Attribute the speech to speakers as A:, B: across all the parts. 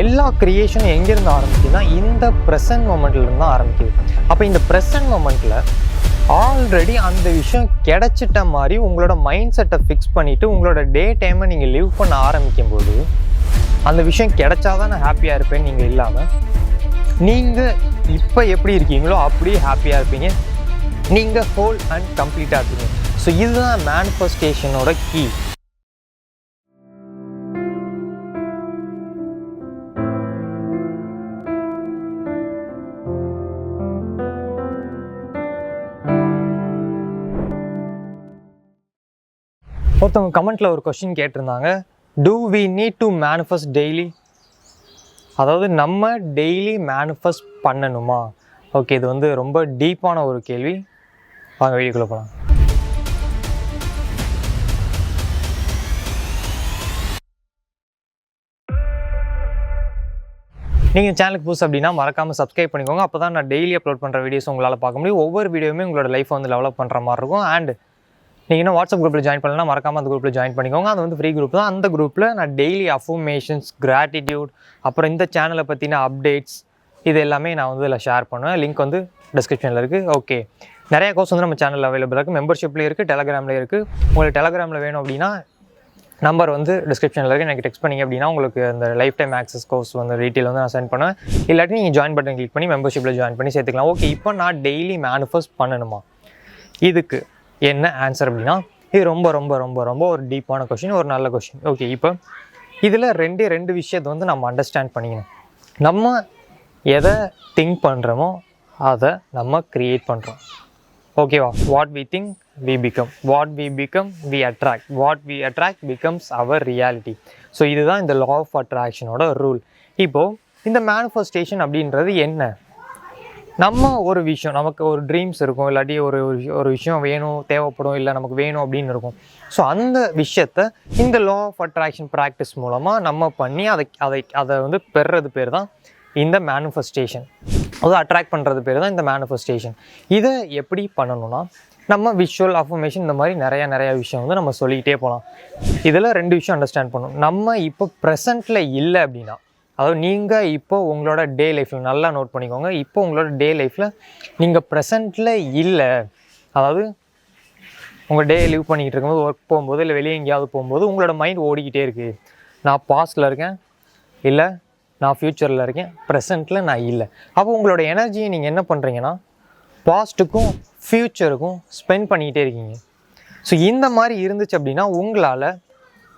A: எல்லா க்ரியேஷனும் எங்கேருந்து ஆரம்பிக்குதுன்னா இந்த ப்ரெசன்ட் மொமெண்ட்லேருந்து தான் ஆரம்பிக்குது. அப்போ இந்த ப்ரெசன்ட் மொமெண்ட்டில் ஆல்ரெடி அந்த விஷயம் கிடைச்சிட்ட மாதிரி உங்களோட மைண்ட் செட்டை ஃபிக்ஸ் பண்ணிவிட்டு உங்களோட டே டைமை நீங்கள் லிவ் பண்ண ஆரம்பிக்கும் போது அந்த விஷயம் கிடைச்சாதான் நான் ஹாப்பியாக இருப்பேன் நீங்கள் இல்லாமல் நீங்கள் இப்போ எப்படி இருக்கீங்களோ அப்படியே ஹாப்பியாக இருப்பீங்க. நீங்கள் ஹோல் அண்ட் கம்ப்ளீட்டாக இருப்பீங்க. ஸோ இதுதான் மேனிஃபெஸ்டேஷனோட கீ ஒருத்தவங்க கமெண்ட்டில் ஒரு கொஷின் கேட்டிருந்தாங்க. Do we need to manifest daily அதாவது நம்ம டெய்லி மேனிஃபெஸ்ட் பண்ணணுமா? ஓகே இது வந்து ரொம்ப டீப்பான ஒரு கேள்வி. வாங்க வீடியோக்குள்ளே போகலாம் நீங்கள் சேனலுக்கு புதுசு அப்படின்னா மறக்காமல் சப்ஸ்கிரைப் பண்ணிக்கோங்க. அப்போ தான் நான் டெய்லி அப்லோட் பண்ணுற வீடியோஸ் உங்களால் பார்க்க முடியும். ஒவ்வொரு வீடியோவுமே உங்களோட லைஃப் வந்து டெவலப் பண்ணுற மாதிரி இருக்கும். அண்ட் நீங்கள் இன்னும் வாட்ஸ்அப் குரூப்பில் ஜாயின் பண்ணலாம் மறக்காமல் அந்த குரூப்பில் ஜாயின் பண்ணிக்கோங்க. அது வந்து ஃப்ரீ குரூப் தான். அந்த குரூப்பில் நான் டெய்லி அஃபர்மேஷன்ஸ் கிராட்டிடியூட் அப்புறம் இந்த சேனலை பற்றின அப்டேட்ஸ் இது எல்லாமே நான் வந்து இதில் ஷேர் பண்ணுவேன். லிங்க் வந்து டிஸ்கிரிப்ஷனில் இருக்குது ஓகே நிறைய கோர்ஸ் வந்து நம்ம சேனலில் அவைலபிள் இருக்குது மெம்பர்ஷிப்லேயும் இருக்குது டெலகிராம்லேயும் இருக்குது உங்களுக்கு டெலகிராமில் வேணும் அப்படின்னா நம்பர் வந்து டிஸ்கிரிப்ஷனில் இருக்குது எனக்கு டெக்ஸ்ட் பண்ணிங்க அப்படின்னா உங்களுக்கு அந்த லைஃப் டைம் ஆக்சஸ் கோர்ஸ் வந்து டீட்டெயில் வந்து நான் சென்ட் பண்ணுவேன். இல்லாட்டி நீங்கள் ஜாயின் பட்டன் கிளிக் பண்ணி மெம்பர்ஷிப்பில் ஜாயின் பண்ணி சேர்த்துக்கலாம். ஓகே இப்போ நான் டெய்லி மேனிஃபெஸ்ட் பண்ணணுமா? இதுக்கு என்ன ஆன்சர் அப்படின்னா இது ரொம்ப ரொம்ப ரொம்ப ரொம்ப ஒரு டீப்பான கொஷின் ஒரு நல்ல கொஷின் ஓகே இப்போ இதில் ரெண்டே ரெண்டு விஷயத்தை வந்து நம்ம அண்டர்ஸ்டாண்ட் பண்ணிக்கணும். நம்ம எதை திங்க் பண்ணுறோமோ அதை நம்ம க்ரியேட் பண்ணுறோம் ஓகேவா what we think we become what we become we attract what we attract becomes our reality so இதுதான் இந்த லா ஆஃப் அட்ராக்ஷனோட ரூல் இப்போது இந்த மேனிஃபெஸ்டேஷன் அப்படின்றது என்ன? நம்ம ஒரு விஷயம் நமக்கு ஒரு ட்ரீம்ஸ் இருக்கும் இல்லாட்டி ஒரு ஒரு விஷயம்- வேணும் தேவைப்படும் இல்லை நமக்கு வேணும் அப்படின்னு இருக்கும். ஸோ அந்த விஷயத்த இந்த லா ஆஃப் அட்ராக்ஷன் ப்ராக்டிஸ் மூலமாக நம்ம பண்ணி அதை அதை அதை வந்து பெறுறது பேர் தான் இந்த மேனிஃபெஸ்டேஷன் அதாவது அட்ராக்ட் பண்ணுறது பேர் தான் இந்த மேனிஃபெஸ்டேஷன் இதை எப்படி பண்ணணும்னா நம்ம விஷுவல் அஃபர்மேஷன் இந்த மாதிரி நிறையா நிறையா விஷயம் வந்து நம்ம சொல்லிக்கிட்டே போகலாம். இதில் ரெண்டு விஷயம் அண்டர்ஸ்டாண்ட் பண்ணணும். நம்ம இப்போ ப்ரெசண்ட்டில் இல்லை அப்படின்னா அதாவது நீங்கள் இப்போ உங்களோட டே லைஃப்பில் நல்லா நோட் பண்ணிக்கோங்க. இப்போ உங்களோட டே லைஃப்பில் நீங்கள் ப்ரெசண்ட்டில் இல்லை. அதாவது உங்கள் டே லீவ் பண்ணிக்கிட்டு இருக்கும்போது ஒர்க் போகும்போது இல்லை வெளியே எங்கேயாவது போகும்போது உங்களோட மைண்ட் ஓடிக்கிட்டே இருக்குது நான் பாஸ்டில் இருக்கேன். இல்லை நான் ஃப்யூச்சரில் இருக்கேன். ப்ரெசண்ட்டில் நான் இல்லை. அப்போ உங்களோட எனர்ஜியை நீங்கள் என்ன பண்ணுறீங்கன்னா பாஸ்ட்டுக்கும் ஃப்யூச்சருக்கும் ஸ்பெண்ட் பண்ணிக்கிட்டே இருக்கீங்க. ஸோ இந்த மாதிரி இருந்துச்சு அப்படின்னா உங்களால்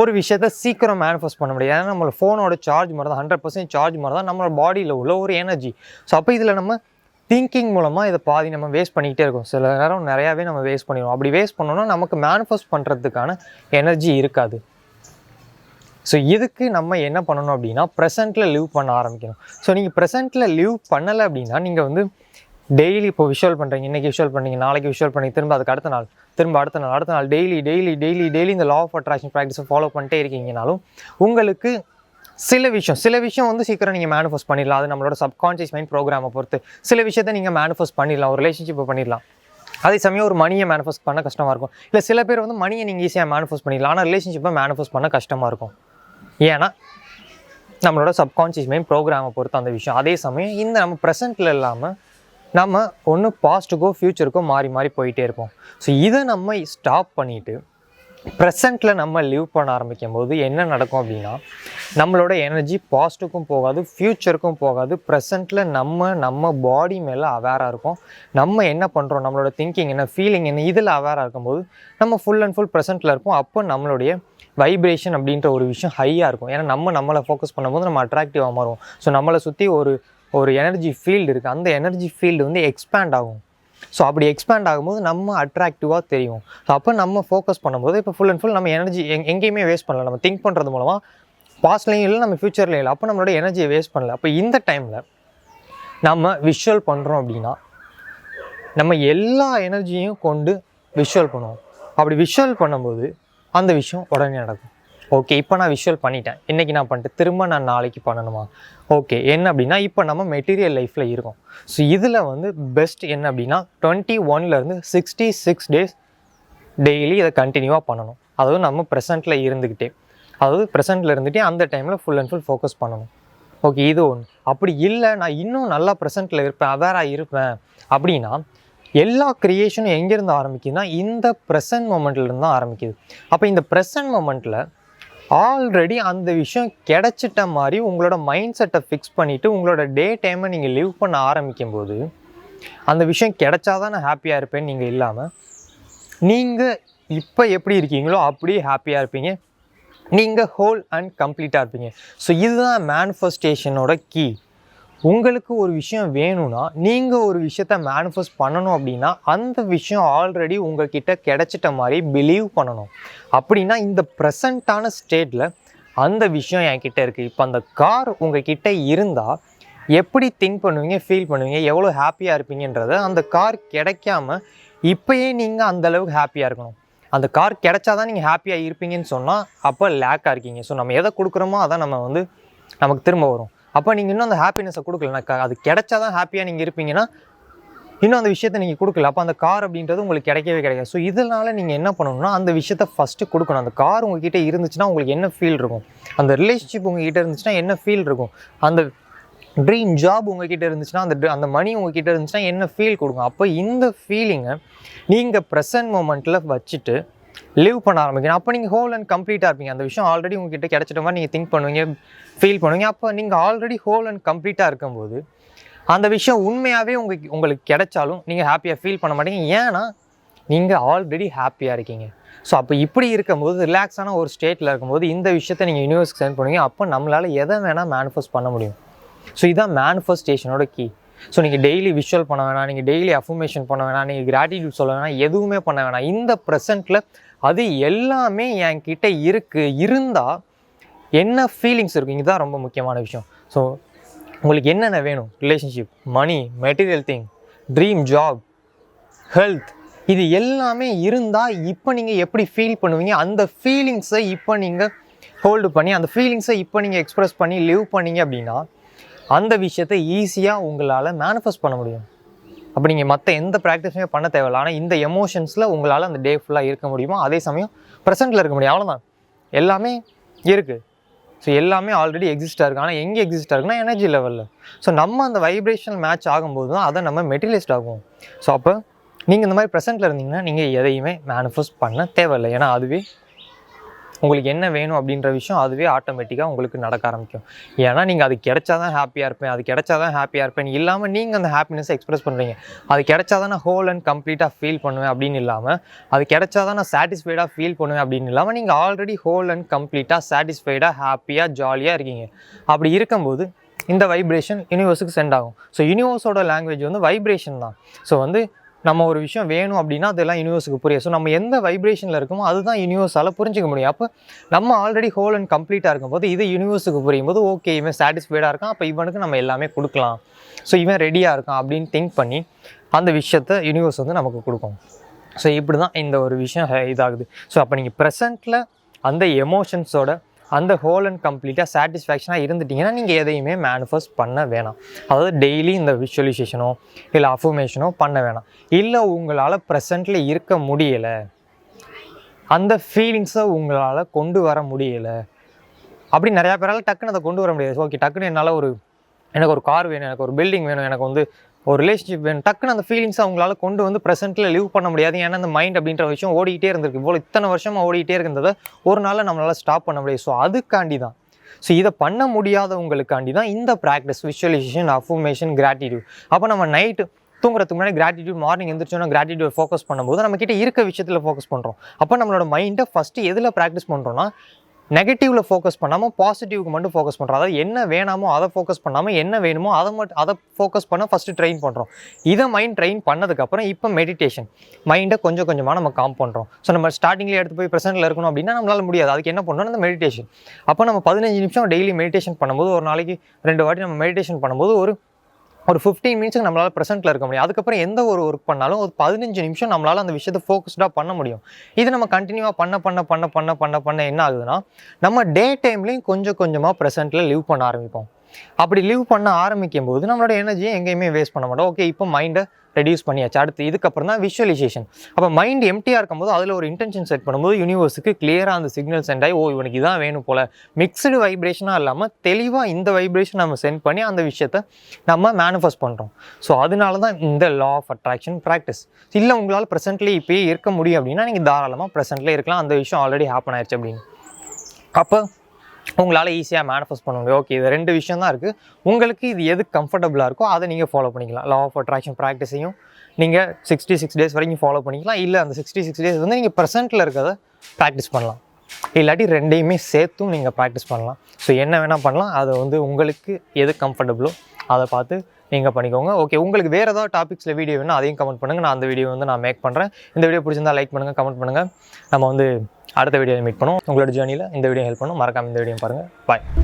A: ஒரு விஷயத்த சீக்கிரம் மேனிஃபெஸ்ட் பண்ண முடியாது. ஏன்னா நம்மளோட ஃபோனோட சார்ஜ் மாதிரி தான் ஹண்ட்ரட் பர்சன்ட் சார்ஜ் மாதிரி தான் நம்மளோட பாடியில் உள்ள ஒரு எனர்ஜி ஸோ அப்போ இதில் நம்ம திங்கிங் மூலமாக இதை பாதி நம்ம வேஸ்ட் பண்ணிக்கிட்டே இருக்கோம். சில நேரம் நிறையாவே நம்ம வேஸ்ட் பண்ணிடுவோம். அப்படி வேஸ்ட் பண்ணோம்னா நமக்கு மேனிஃபெஸ்ட் பண்ணுறதுக்கான எனர்ஜி இருக்காது. ஸோ இதுக்கு நம்ம என்ன பண்ணணும் அப்படின்னா ப்ரெசென்ட்டில் லிவ் பண்ண ஆரம்பிக்கணும். ஸோ நீங்கள் ப்ரெசென்ட்டில் லிவ் பண்ணலை அப்படின்னா நீங்கள் வந்து டெய்லி இப்போ விஷுவல் பண்ணுறீங்க இன்றைக்கி விஷுவல் பண்ணீங்க நாளைக்கு விஷுவல் பண்ணி திரும்ப அதுக்கு அடுத்த நாள் திரும்ப அடுத்த நாள் அடுத்த நாள் டெய்லி டெய்லி டெய்லி டெய்லி இந்த லா ஆஃப் அட்ராக்ஷன் ப்ராக்டிஸை ஃபாலோ பண்ணிட்டே இருக்கீங்கனாலும் உங்களுக்கு சில விஷயம் சில விஷயம் வந்து சீக்கிரம் நீங்கள் மேனிஃபெஸ்ட் பண்ணிடலாம். அது நம்மளோட சப்கான்ஷியஸ் மைண்ட் ப்ரோக்ராமை பொறுத்து. சில விஷயத்தை நீங்கள் மேனிஃபெஸ்ட் பண்ணிடலாம் ஒரு ரிலேஷன்ஷிப்பை பண்ணிடலாம். அதே சமயம் ஒரு மணியை மேனிஃபெஸ்ட் பண்ண கஷ்டமாக இருக்கும். இல்லை சில பேர் வந்து மணியை நீங்கள் ஈஸியாக மேனிஃபெஸ்ட் பண்ணிடலாம். ஆனால் ரிலேஷன்ஷிப்பை மேனிஃபெஸ்ட் பண்ண கஷ்டமாக இருக்கும். ஏன்னா நம்மளோட சப்கான்ஷியஸ் மைண்ட் ப்ரோக்ராமை பொறுத்து அந்த விஷயம். அதே சமயம் இந்த நம்ம ப்ரெசென்ட்டில் இல்லாமல் நம்ம ஒன்று பாஸ்ட்டுக்கோ ஃப்யூச்சருக்கோ மாறி மாறி போயிட்டே இருப்போம். ஸோ இதை நம்ம ஸ்டாப் பண்ணிவிட்டு ப்ரெசண்ட்டில் நம்ம லிவ் பண்ண ஆரம்பிக்கும் போது என்ன நடக்கும் அப்படின்னா நம்மளோட எனர்ஜி பாஸ்ட்டுக்கும் போகாது ஃப்யூச்சருக்கும் போகாது ப்ரெசண்ட்டில் நம்ம நம்ம பாடி மேலே அவேராக இருக்கும். நம்ம என்ன பண்ணுறோம் நம்மளோட திங்கிங் என்ன ஃபீலிங் என்ன இதில் அவேராக இருக்கும்போது நம்ம ஃபுல் அண்ட் ஃபுல் ப்ரெசென்ட்டில் இருப்போம். அப்போ நம்மளுடைய வைப்ரேஷன் அப்படின்ற ஒரு விஷயம் ஹையாக இருக்கும். ஏன்னா நம்ம நம்மளை ஃபோக்கஸ் பண்ணும்போது நம்ம அட்ராக்டிவாக மாறுவோம். ஸோ நம்மளை சுற்றி ஒரு ஒரு எனர்ஜி ஃபீல்டு இருக்குது அந்த எனர்ஜி ஃபீல்டு வந்து எக்ஸ்பேண்ட் ஆகும். ஸோ அப்படி எக்ஸ்பேண்ட் ஆகும்போது நம்ம அட்ராக்டிவாக தெரியும். ஸோ அப்போ நம்ம ஃபோக்கஸ் பண்ணும்போது இப்போ ஃபுல் அண்ட் ஃபுல் நம்ம எனர்ஜி எங் எங்கேயுமே வேஸ்ட் பண்ணல. நம்ம திங்க் பண்ணுறது மூலமாக பாஸ்ட்லேயும் இல்லை நம்ம ஃப்யூச்சர்லேயும் இல்லை. அப்போ நம்மளோட எனர்ஜியை வேஸ்ட் பண்ணல. அப்போ இந்த டைமில் நம்ம விஷுவல் பண்ணுறோம் அப்படின்னா நம்ம எல்லா எனர்ஜியும் கொண்டு விஷுவல் பண்ணுவோம். அப்படி விஷுவல் பண்ணும்போது அந்த விஷயம் உடனே நடக்கும். ஓகே இப்போ நான் விஷுவல் பண்ணிட்டேன். இன்றைக்கி நான் பண்ணிட்டு திரும்ப நான் நாளைக்கு பண்ணணுமா? ஓகே என்ன அப்படின்னா இப்போ நம்ம மெட்டீரியல் லைஃப்பில் இருக்கோம். ஸோ இதில் வந்து பெஸ்ட் என்ன அப்படின்னா டுவெண்ட்டி ஒன்லேருந்து சிக்ஸ்டி சிக்ஸ் டேஸ் டெய்லி இதை கண்டினியூவாக பண்ணணும். அதாவது நம்ம ப்ரெசண்ட்டில் இருந்துக்கிட்டே அதாவது ப்ரெசண்ட்டில் இருந்துகிட்டே அந்த டைமில் ஃபுல் அண்ட் ஃபுல் ஃபோக்கஸ் பண்ணணும். ஓகே இது ஒன்று அப்படி இல்லை நான் இன்னும் நல்லா ப்ரெசென்ட்டில் இருப்பேன் அவேராக இருப்பேன் அப்படின்னா எல்லா க்ரியேஷனும் எங்கேருந்து ஆரம்பிக்குதுன்னா இந்த ப்ரெசன்ட் மூமெண்ட்லேருந்து தான் ஆரம்பிக்குது. அப்போ இந்த ப்ரெசன்ட் மூமெண்ட்டில் ஆல்ரெடி அந்த விஷயம் கிடைச்சிட்ட மாதிரி உங்களோட மைண்ட் செட்டை ஃபிக்ஸ் பண்ணிவிட்டு உங்களோட டே டைமை நீங்கள் லிவ் பண்ண ஆரம்பிக்கும் போது அந்த விஷயம் கிடைச்சாதான் நான் ஹாப்பியாக இருப்பேன் நீங்கள் இல்லாமல் நீங்கள் இப்போ எப்படி இருக்கீங்களோ அப்படியே ஹாப்பியாக இருப்பீங்க. நீங்கள் ஹோல் அண்ட் கம்ப்ளீட்டாக இருப்பீங்க. ஸோ இதுதான் மேனிஃபெஸ்டேஷனோட கீ உங்களுக்கு ஒரு விஷயம் வேணும்னா நீங்கள் ஒரு விஷயத்த மேனிஃபெஸ்ட் பண்ணணும் அப்படின்னா அந்த விஷயம் ஆல்ரெடி உங்ககிட்ட கிடைச்சிட்ட மாதிரி பிலீவ் பண்ணணும். அப்படின்னா இந்த ப்ரெசண்ட்டான ஸ்டேட்டில் அந்த விஷயம் என்கிட்ட இருக்குது இப்போ அந்த கார் உங்ககிட்ட இருந்தால் எப்படி திங்க் பண்ணுவீங்க ஃபீல் பண்ணுவீங்க எவ்வளோ ஹாப்பியாக இருப்பீங்கன்றத அந்த கார் கிடைக்காம இப்போயே நீங்கள் அந்த அளவுக்கு ஹாப்பியாக இருக்கணும். அந்த கார் கிடைச்சாதான் நீங்கள் ஹாப்பியாக இருப்பீங்கன்னு சொன்னால் அப்போ லேக்காக இருக்கீங்க. ஸோ நம்ம எதை கொடுக்குறோமோ அதான் நம்ம வந்து நமக்கு திரும்ப வரும். அப்போ நீங்கள் இன்னும் அந்த ஹாப்பினஸை கொடுக்கலனாக்கா அது க- அது ஹாப்பியாக நீங்கள் இருப்பீங்கன்னா இன்னும் அந்த விஷயத்தை நீங்கள் கொடுக்கல. அப்போ அந்த கார் அப்படின்றது உங்களுக்கு கிடைக்கவே கிடைக்காது. ஸோ இதனால நீங்கள் என்ன பண்ணணும்னா அந்த விஷயத்த ஃபஸ்ட்டு கொடுக்கணும். அந்த கார் உங்ககிட்ட இருந்துச்சுன்னா உங்களுக்கு என்ன ஃபீல் இருக்கும்? அந்த ரிலேஷன்ஷிப் உங்ககிட்ட இருந்துச்சுன்னா என்ன ஃபீல் இருக்கும்? அந்த ட்ரீம் ஜாப் உங்ககிட்ட இருந்துச்சுன்னா அந்த அந்த மணி உங்ககிட்ட இருந்துச்சுன்னா என்ன ஃபீல் கொடுக்கும்? அப்போ இந்த ஃபீலிங்கை நீங்கள் ப்ரெசன்ட் மூமெண்ட்டில் வச்சுட்டு லிவ் பண்ண ஆரம்பிக்கணும். அப்போ நீங்கள் ஹோல் அண்ட் கம்ப்ளீட்டாக இருப்பீங்க. அந்த விஷயம் ஆல்ரெடி உங்ககிட்ட கிடச்சிட்ட மாதிரி நீங்கள் திங்க் பண்ணுவீங்க ஃபீல் பண்ணுவீங்க. அப்போ நீங்கள் ஆல்ரெடி ஹோல் அண்ட் கம்ப்ளீட்டாக இருக்கும்போது அந்த விஷயம் உண்மையாகவே உங்களுக்கு உங்களுக்கு கிடைச்சாலும் நீங்கள் ஹாப்பியாக ஃபீல் பண்ண மாட்டீங்க. ஏன்னா நீங்கள் ஆல்ரெடி ஹாப்பியாக இருக்கீங்க. ஸோ அப்போ இப்படி இருக்கும்போது ரிலாக்ஸான ஒரு ஸ்டேட்டில் இருக்கும்போது இந்த விஷயத்தை நீங்கள் யூனிவர்ஸ்க்கு சென்ட் பண்ணுவீங்க. அப்போ நம்மளால் எதை வேணால் மேனிஃபெஸ்ட் பண்ண முடியும். ஸோ இதுதான் மேனிஃபெஸ்டேஷனோட கீ ஸோ நீங்கள் டெய்லி விஷுவல் பண்ண வேணாம் நீங்கள் டெய்லி அஃபர்மேஷன் பண்ண வேணாம் நீங்கள் கிராட்டிடியூட் சொல்ல வேணாம் எதுவுமே பண்ண வேணாம். இந்த ப்ரெசண்ட்டில் அது எல்லாமே என்கிட்ட இருக்குது இருந்தால் என்ன ஃபீலிங்ஸ் இருக்கும்? இதுதான் ரொம்ப முக்கியமான விஷயம். ஸோ உங்களுக்கு என்னென்ன வேணும்? Relationship money material thing dream job health இது எல்லாமே இருந்தால் இப்போ நீங்கள் எப்படி ஃபீல் பண்ணுவீங்க? அந்த ஃபீலிங்ஸை இப்போ நீங்கள் ஹோல்டு பண்ணி அந்த ஃபீலிங்ஸை இப்போ நீங்கள் எக்ஸ்ப்ரெஸ் பண்ணி லிவ் பண்ணீங்க அப்படின்னா அந்த விஷயத்தை ஈஸியாக உங்களால் மேனிஃபெஸ்ட் பண்ண முடியும். அப்போ நீங்கள் மற்ற எந்த ப்ராக்டிஸுமே பண்ண தேவையில்ல. ஆனால் இந்த எமோஷன்ஸில் உங்களால் அந்த டே ஃபுல்லாக இருக்க முடியுமா அதே சமயம் ப்ரெசென்ட்டில் இருக்க முடியும். அவ்வளோதான் எல்லாமே இருக்குது ஸோ எல்லாமே ஆல்ரெடி எக்ஸிஸ்டாக இருக்குது ஆனால் எங்கே எக்ஸிஸ்டாக இருக்குன்னா எனர்ஜி லெவலில் ஸோ நம்ம அந்த வைப்ரேஷன் மேட்ச் ஆகும்போது தான் அதை நம்ம மெட்டீரியலிஸ்ட் ஆகும் ஸோ அப்போ நீங்கள் இந்த மாதிரி ப்ரெசென்ட்டில் இருந்தீங்கன்னா நீங்கள் எதையுமே மேனிஃபெஸ்ட் பண்ண தேவையில்லை. ஏன்னா அதுவே உங்களுக்கு என்ன வேணும் அப்படின்ற விஷயம் அதுவே ஆட்டோமேட்டிக்காக உங்களுக்கு நடக்க ஆரம்பிக்கும். ஏன்னா நீங்கள் அது கிடைச்சா தான் ஹாப்பியாக இருப்பேன் அது கிடைச்சா தான் ஹாப்பியாக இருப்பேன். இல்லாமல் நீங்கள் அந்த ஹாப்பினஸை எக்ஸ்பிரஸ் பண்ணுறீங்க அது கிடைச்சா தான் நான் ஹோல் அண்ட் கம்ப்ளீட்டாக ஃபீல் பண்ணுவேன் அப்படின்னு இல்லாமல் அது கிடைச்சா தான் நான் சாட்டிஸ்ஃபைடாக ஃபீல் பண்ணுவேன் அப்படின்னு இல்லாமல் நீங்கள் ஆல்ரெடி ஹோல் அண்ட் கம்ப்ளீட்டாக சாட்டிஸ்ஃபைடாக ஹாப்பியாக ஜாலியாக இருக்கீங்க. அப்படி இருக்கும்போது இந்த வைப்ரேஷன் யூனிவர்ஸுக்கு சென்ட் ஆகும். ஸோ யூனிவர்ஸோட லாங்குவேஜ் வந்து வைப்ரேஷன் தான். ஸோ வந்து நம்ம ஒரு விஷயம் வேணும் அப்படின்னா அதெல்லாம் யூனிவர்ஸுக்கு புரியும் ஸோ நம்ம எந்த வைப்ரேஷனில் இருக்கோமோ அதுதான் யூனிவர்ஸால் புரிஞ்சிக்க முடியும். அப்போ நம்ம ஆல்ரெடி ஹோல் அண்ட் கம்ப்ளீட்டாக இருக்கும்போது இது யூனிவர்ஸுக்கு புரியும் போது ஓகே இவன் சாட்டிஸ்ஃபைடாக இருக்கான். அப்போ இவனுக்கு நம்ம எல்லாமே கொடுக்கலாம். ஸோ இவன் ரெடியாக இருக்கான் அப்படின்னு திங்க் பண்ணி அந்த விஷயத்த யூனிவர்ஸ் வந்து நமக்கு கொடுக்கும். ஸோ இப்படி தான் இந்த ஒரு விஷயம் இதாகுது. ஸோ அப்போ நீங்கள் ப்ரெசண்ட்டில் அந்த எமோஷன்ஸோட அந்த ஹோல் அண்ட் கம்ப்ளீட்டாக சாட்டிஸ்ஃபேக்ஷனாக இருந்துட்டிங்கன்னா நீங்கள் எதையுமே மேனிஃபெஸ்ட் பண்ண வேணாம். அதாவது டெய்லி இந்த விஷுவலைசேஷனோ இல்லை அஃபர்மேஷனோ பண்ண வேணாம். இல்லை உங்களால் ப்ரெசண்ட்டில் இருக்க முடியலை அந்த ஃபீலிங்ஸை உங்களால் கொண்டு வர முடியலை அப்படி நிறையா பேரால் டக்குன்னு அதை கொண்டு வர முடியாது. ஓகே டக்குன்னு என்னால் ஒரு எனக்கு ஒரு கார் வேணும் எனக்கு ஒரு பில்டிங் வேணும் எனக்கு வந்து ஒரு ரிலேஷன்ஷிப் வேணும். டக்குன்னு அந்த ஃபீலிங்ஸை அவங்களால கொண்டு வந்து ப்ரெசென்ட்டில் லிவ் பண்ண முடியாது. ஏன்னா அந்த மைண்ட் அப்படின்ற விஷயம் ஓடிக்கிட்டே இருந்திருக்கு. இவ்வளோ இத்தனை வருஷமாக ஓடிக்கிட்டே இருந்ததை ஒரு நாளில் நம்மளால் ஸ்டாப் பண்ண முடியாது. ஸோ அதுக்காண்டி தான். ஸோ இதை பண்ண முடியாதவங்களுக்காண்டி தான் இந்த ப்ராக்டிஸ் விஷுவலைசேஷன் அஃபர்மேஷன் கிராட்டிடியூட் அப்போ நம்ம நைட்டு தூங்குறதுக்கு முன்னாடி கிராட்டிடியூட் மார்னிங் எந்திரிச்சோன்னா கிராட்டிடியூட் ஃபோக்கஸ் பண்ணும்போது நம்ம கிட்ட இருக்க விஷயத்தில் ஃபோக்கஸ் பண்ணுறோம் அப்போ நம்மளோட மைண்டை ஃபஸ்ட்டு எதில் ப்ராக்டிஸ் பண்ணுறோன்னா நெகட்டிவில் ஃபோக்கஸ் பண்ணாமல் பாசிட்டிவ்க்கு மட்டும் ஃபோக்கஸ் பண்ணுறோம் அதாவது என்ன வேணாமோ அதை ஃபோக்கஸ் பண்ணாமல் என்ன வேணுமோ அதை மட்டும் அதை ஃபோக்கஸ் பண்ண ஃபஸ்ட்டு ட்ரெயின் பண்ணுறோம் இதை மைண்ட் ட்ரெயின் பண்ணதுக்கப்புறம் இப்போ மெடிடேஷன் மைண்டை கொஞ்சம் கொஞ்சமாக நம்ம காம் பண்ணுறோம் ஸோ நம்ம ஸ்டார்டிங்கில் எடுத்து போய் ப்ரெசென்ட்டில் இருக்கணும் அப்படின்னா நம்மளால் முடியாது. அதுக்கு என்ன பண்ணணும் அந்த மெடிடேஷன் அப்போ நம்ம பதினஞ்சு நிமிஷம் டெய்லி மெடிடேஷன் பண்ணும்போது ஒரு நாளைக்கு ரெண்டு வாட்டி நம்ம மெடிடேஷன் பண்ணும்போது ஒரு ஒரு ஃபிஃப்டீன் மினிட்ஸ்க்கு நம்மளால் ப்ரெசென்ட்டில் இருக்க முடியும். அதுக்கப்புறம் எந்த ஒரு ஒர்க் பண்ணாலும் ஒரு பதினஞ்சு நிமிஷம் நம்மளால் அந்த விஷயத்தை ஃபோக்கஸ்டாக பண்ண முடியும். இது நம்ம கண்டினியூவாக பண்ண பண்ண பண்ண பண்ண பண்ண பண்ண என்ன ஆகுதுன்னா நம்ம டே டைம்லேயும் கொஞ்சம் கொஞ்சமாக ப்ரெசென்ட்டில் லிவ் பண்ண ஆரம்பிப்போம். அப்படி லிவ் பண்ண ஆரம்பிக்கும் போது நம்மளோட எனர்ஜியை எங்கேயுமே வேஸ்ட் பண்ண மாட்டோம். ஓகே இப்போ மைண்டை ரெடியூஸ் பண்ணியாச்சு. அடுத்து இதுக்கப்புறம் தான் விஷுவலைசேஷன் அப்போ மைண்ட் எம்டியாக இருக்கும்போது அதில் ஒரு இன்டென்ஷன் செட் பண்ணும்போது யூனிவர்ஸுக்கு கிளியராக அந்த சிக்னல் சென்ட் ஆகி ஓ இவனுக்கு இதான் வேணும் போல். மிக்சடு வைப்ரேஷனாக இல்லாமல் தெளிவாக இந்த வைப்ரேஷன் நம்ம சென்ட் பண்ணி அந்த விஷயத்த நம்ம மேனிஃபெஸ்ட் பண்ணுறோம் ஸோ அதனால தான் இந்த லா ஆஃப் அட்ராக்ஷன் ப்ராக்டிஸ் இல்லை உங்களால் ப்ரெசென்ட்லேயே இப்போயே இருக்க முடியும் அப்படின்னா நீங்கள் தாராளமாக ப்ரெசென்ட்லேயே இருக்கலாம். அந்த விஷயம் ஆல்ரெடி ஹேப்பன் ஆயிடுச்சு அப்படின்னு. அப்போ உங்களால் ஈஸியாக மேனிஃபெஸ்ட் பண்ண முடியும். ஓகே இது ரெண்டு விஷயம் தான் இருக்குது உங்களுக்கு இது எது கம்ஃபர்டபுளாக இருக்கோ அதை நீங்கள் ஃபாலோ பண்ணிக்கலாம். லா ஆஃப் அட்ராக்ஷன் ப்ராக்டிஸையும் நீங்கள் சிக்ஸ்டி சிக்ஸ் டேஸ் வரைக்கும் ஃபாலோ பண்ணிக்கலாம். இல்லை அந்த சிக்ஸ்டி சிக்ஸ் டேஸ் வந்து நீங்கள் ப்ரெசென்ட்டில் இருக்கிறத ப்ராக்டிஸ் பண்ணலாம். இல்லாட்டி ரெண்டையுமே சேர்த்தும் நீங்கள் ப்ராக்டிஸ் பண்ணலாம். ஸோ என்ன வேணால் பண்ணலாம். அதை வந்து உங்களுக்கு எது கம்ஃபர்டபுளோ அதை பார்த்து நீங்கள் பண்ணிக்கோங்க. ஓகே உங்களுக்கு வேறு ஏதாவது டாபிக்ஸில் வீடியோ வேணும் அதையும் கமெண்ட் பண்ணுங்கள் நான் அந்த வீடியோ வந்து நான் மேக் பண்ணுறேன் இந்த வீடியோ பிடிச்சிருந்தா லைக் பண்ணுங்கள் கமெண்ட் பண்ணுங்கள் நம்ம வந்து அடுத்த வீடியோவில் மீட் பண்ணுவோம். உங்களோட ஜேர்னியில் இந்த வீடியோ ஹெல்ப் பண்ணும். மறக்காமல் இந்த வீடியோ பாருங்கள் பாய்